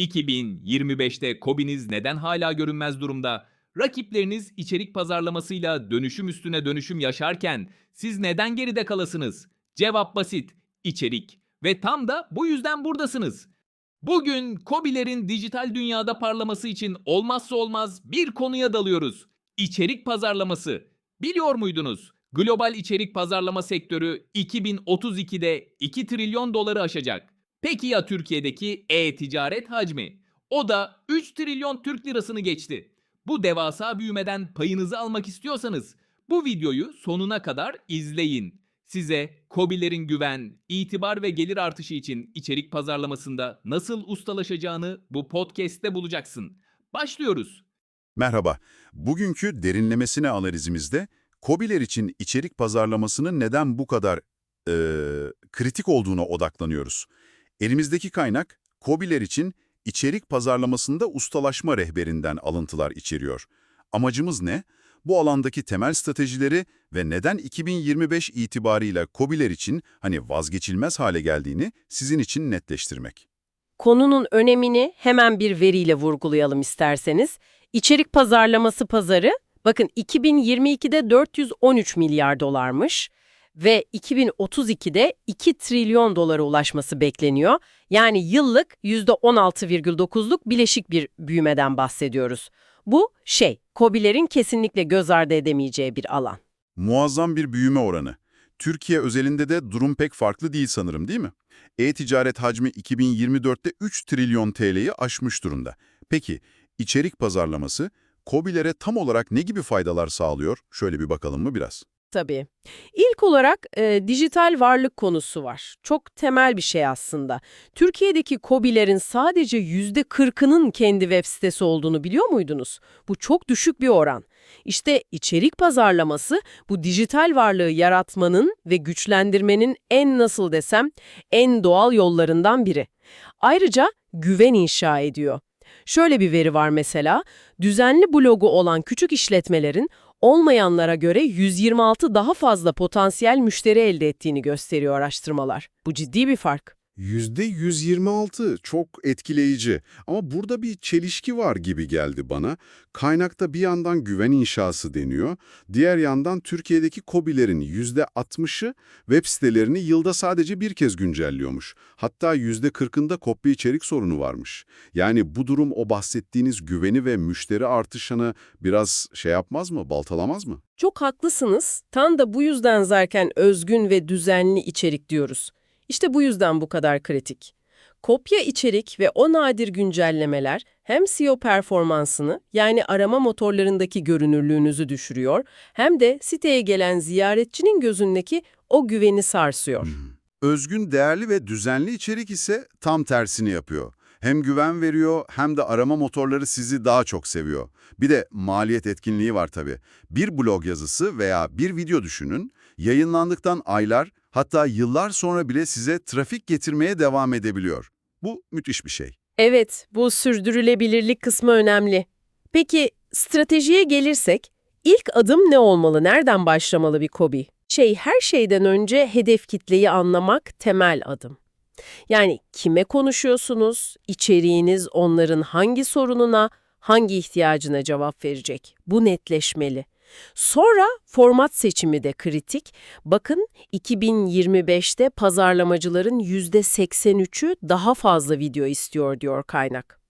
2025'te Kobi'niz neden hala görünmez durumda? Rakipleriniz içerik pazarlamasıyla dönüşüm üstüne dönüşüm yaşarken siz neden geride kalasınız? Cevap basit, içerik. Ve tam da bu yüzden buradasınız. Bugün Kobilerin dijital dünyada parlaması için olmazsa olmaz bir konuya dalıyoruz. İçerik pazarlaması. Biliyor muydunuz? Global içerik pazarlama sektörü 2032'de 2 trilyon doları aşacak. Peki ya Türkiye'deki e-ticaret hacmi? O da 3 trilyon Türk lirasını geçti. Bu devasa büyümeden payınızı almak istiyorsanız bu videoyu sonuna kadar izleyin. Size Kobilerin güven, itibar ve gelir artışı için içerik pazarlamasında nasıl ustalaşacağını bu podcast'te bulacaksın. Başlıyoruz. Merhaba. Bugünkü derinlemesine analizimizde KOBİ'ler için içerik pazarlamasının neden bu kadar eee, kritik olduğuna odaklanıyoruz. Elimizdeki kaynak KOBİ'ler için içerik pazarlamasında ustalaşma rehberinden alıntılar içeriyor. Amacımız ne? Bu alandaki temel stratejileri ve neden 2025 itibarıyla KOBİ'ler için hani vazgeçilmez hale geldiğini sizin için netleştirmek. Konunun önemini hemen bir veriyle vurgulayalım isterseniz. İçerik pazarlaması pazarı, bakın 2022'de 413 milyar dolarmış ve 2032'de 2 trilyon dolara ulaşması bekleniyor. Yani yıllık %16,9'luk bileşik bir büyümeden bahsediyoruz. Bu şey, KOBİ'lerin kesinlikle göz ardı edemeyeceği bir alan. Muazzam bir büyüme oranı. Türkiye özelinde de durum pek farklı değil sanırım değil mi? E-ticaret hacmi 2024'te 3 trilyon TL'yi aşmış durumda. Peki, içerik pazarlaması KOBİ'lere tam olarak ne gibi faydalar sağlıyor? Şöyle bir bakalım mı biraz? Tabii. İlk olarak e, dijital varlık konusu var. Çok temel bir şey aslında. Türkiye'deki KOBİ'lerin sadece %40'ının kendi web sitesi olduğunu biliyor muydunuz? Bu çok düşük bir oran. İşte içerik pazarlaması bu dijital varlığı yaratmanın ve güçlendirmenin en nasıl desem en doğal yollarından biri. Ayrıca güven inşa ediyor. Şöyle bir veri var mesela, düzenli blogu olan küçük işletmelerin olmayanlara göre 126 daha fazla potansiyel müşteri elde ettiğini gösteriyor araştırmalar. Bu ciddi bir fark. %126 çok etkileyici ama burada bir çelişki var gibi geldi bana. Kaynakta bir yandan güven inşası deniyor, diğer yandan Türkiye'deki KOBİ'lerin %60'ı web sitelerini yılda sadece bir kez güncelliyormuş. Hatta %40'ında kopya içerik sorunu varmış. Yani bu durum o bahsettiğiniz güveni ve müşteri artışını biraz şey yapmaz mı, baltalamaz mı? Çok haklısınız. Tam da bu yüzden zaten özgün ve düzenli içerik diyoruz. İşte bu yüzden bu kadar kritik. Kopya içerik ve o nadir güncellemeler hem SEO performansını yani arama motorlarındaki görünürlüğünüzü düşürüyor hem de siteye gelen ziyaretçinin gözündeki o güveni sarsıyor. Özgün, değerli ve düzenli içerik ise tam tersini yapıyor. Hem güven veriyor hem de arama motorları sizi daha çok seviyor. Bir de maliyet etkinliği var tabii. Bir blog yazısı veya bir video düşünün, yayınlandıktan aylar hatta yıllar sonra bile size trafik getirmeye devam edebiliyor. Bu müthiş bir şey. Evet, bu sürdürülebilirlik kısmı önemli. Peki stratejiye gelirsek, ilk adım ne olmalı? Nereden başlamalı bir KOBİ? Şey, her şeyden önce hedef kitleyi anlamak temel adım. Yani kime konuşuyorsunuz, içeriğiniz onların hangi sorununa, hangi ihtiyacına cevap verecek? Bu netleşmeli. Sonra format seçimi de kritik. Bakın 2025'te pazarlamacıların %83'ü daha fazla video istiyor diyor kaynak.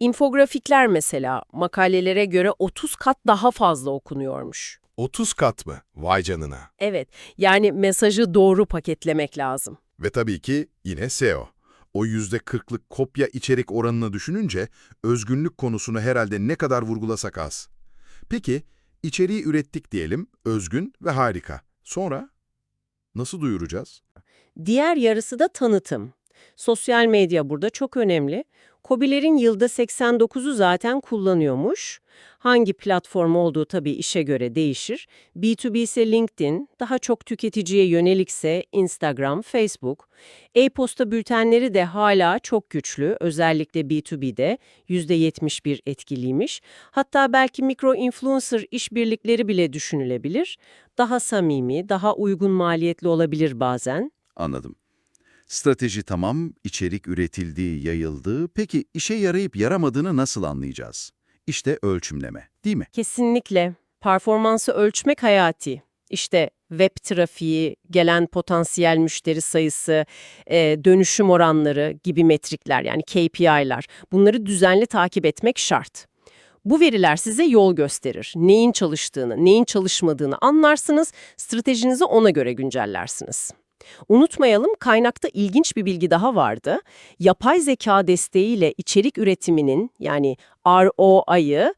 İnfografikler mesela makalelere göre 30 kat daha fazla okunuyormuş. 30 kat mı? Vay canına. Evet, yani mesajı doğru paketlemek lazım. Ve tabii ki yine SEO. O %40'lık kopya içerik oranını düşününce özgünlük konusunu herhalde ne kadar vurgulasak az. Peki, içeriği ürettik diyelim, özgün ve harika. Sonra nasıl duyuracağız? Diğer yarısı da tanıtım. Sosyal medya burada çok önemli. KOBİ'lerin yılda 89'u zaten kullanıyormuş. Hangi platform olduğu tabii işe göre değişir. B2B ise LinkedIn, daha çok tüketiciye yönelikse Instagram, Facebook. E-posta bültenleri de hala çok güçlü, özellikle B2B'de %71 etkiliymiş. Hatta belki mikro influencer işbirlikleri bile düşünülebilir. Daha samimi, daha uygun maliyetli olabilir bazen. Anladım. Strateji tamam, içerik üretildi, yayıldı. Peki işe yarayıp yaramadığını nasıl anlayacağız? İşte ölçümleme, değil mi? Kesinlikle. Performansı ölçmek hayati. İşte web trafiği, gelen potansiyel müşteri sayısı, e, dönüşüm oranları gibi metrikler yani KPI'lar. Bunları düzenli takip etmek şart. Bu veriler size yol gösterir. Neyin çalıştığını, neyin çalışmadığını anlarsınız, stratejinizi ona göre güncellersiniz. Unutmayalım kaynakta ilginç bir bilgi daha vardı. Yapay zeka desteğiyle içerik üretiminin yani ROI'yı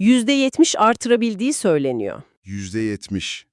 %70 artırabildiği söyleniyor. %70.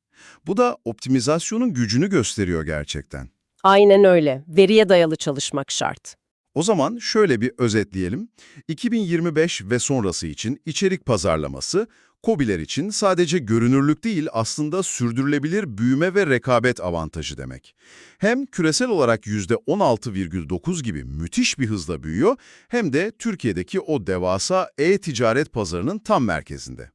Bu da optimizasyonun gücünü gösteriyor gerçekten. Aynen öyle. Veriye dayalı çalışmak şart. O zaman şöyle bir özetleyelim. 2025 ve sonrası için içerik pazarlaması, KOBİ'ler için sadece görünürlük değil aslında sürdürülebilir büyüme ve rekabet avantajı demek. Hem küresel olarak %16,9 gibi müthiş bir hızla büyüyor hem de Türkiye'deki o devasa e-ticaret pazarının tam merkezinde.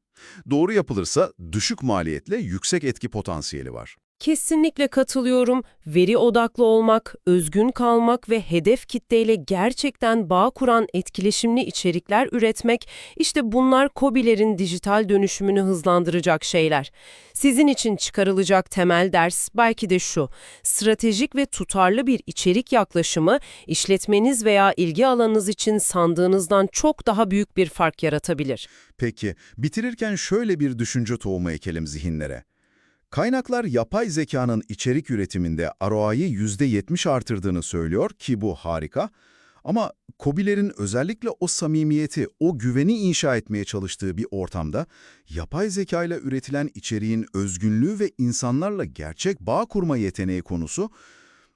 Doğru yapılırsa düşük maliyetle yüksek etki potansiyeli var. Kesinlikle katılıyorum. Veri odaklı olmak, özgün kalmak ve hedef kitleyle gerçekten bağ kuran etkileşimli içerikler üretmek, işte bunlar KOBİ'lerin dijital dönüşümünü hızlandıracak şeyler. Sizin için çıkarılacak temel ders belki de şu, stratejik ve tutarlı bir içerik yaklaşımı işletmeniz veya ilgi alanınız için sandığınızdan çok daha büyük bir fark yaratabilir. Peki, bitirirken şöyle bir düşünce tohumu ekelim zihinlere. Kaynaklar yapay zekanın içerik üretiminde ROI'yi %70 artırdığını söylüyor ki bu harika. Ama KOBİ'lerin özellikle o samimiyeti, o güveni inşa etmeye çalıştığı bir ortamda yapay zeka ile üretilen içeriğin özgünlüğü ve insanlarla gerçek bağ kurma yeteneği konusu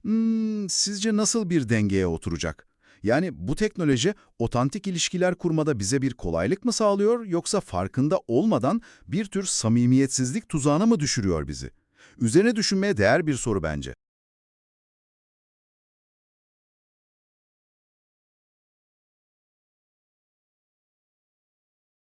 hmm, sizce nasıl bir dengeye oturacak? Yani bu teknoloji otantik ilişkiler kurmada bize bir kolaylık mı sağlıyor yoksa farkında olmadan bir tür samimiyetsizlik tuzağına mı düşürüyor bizi? Üzerine düşünmeye değer bir soru bence.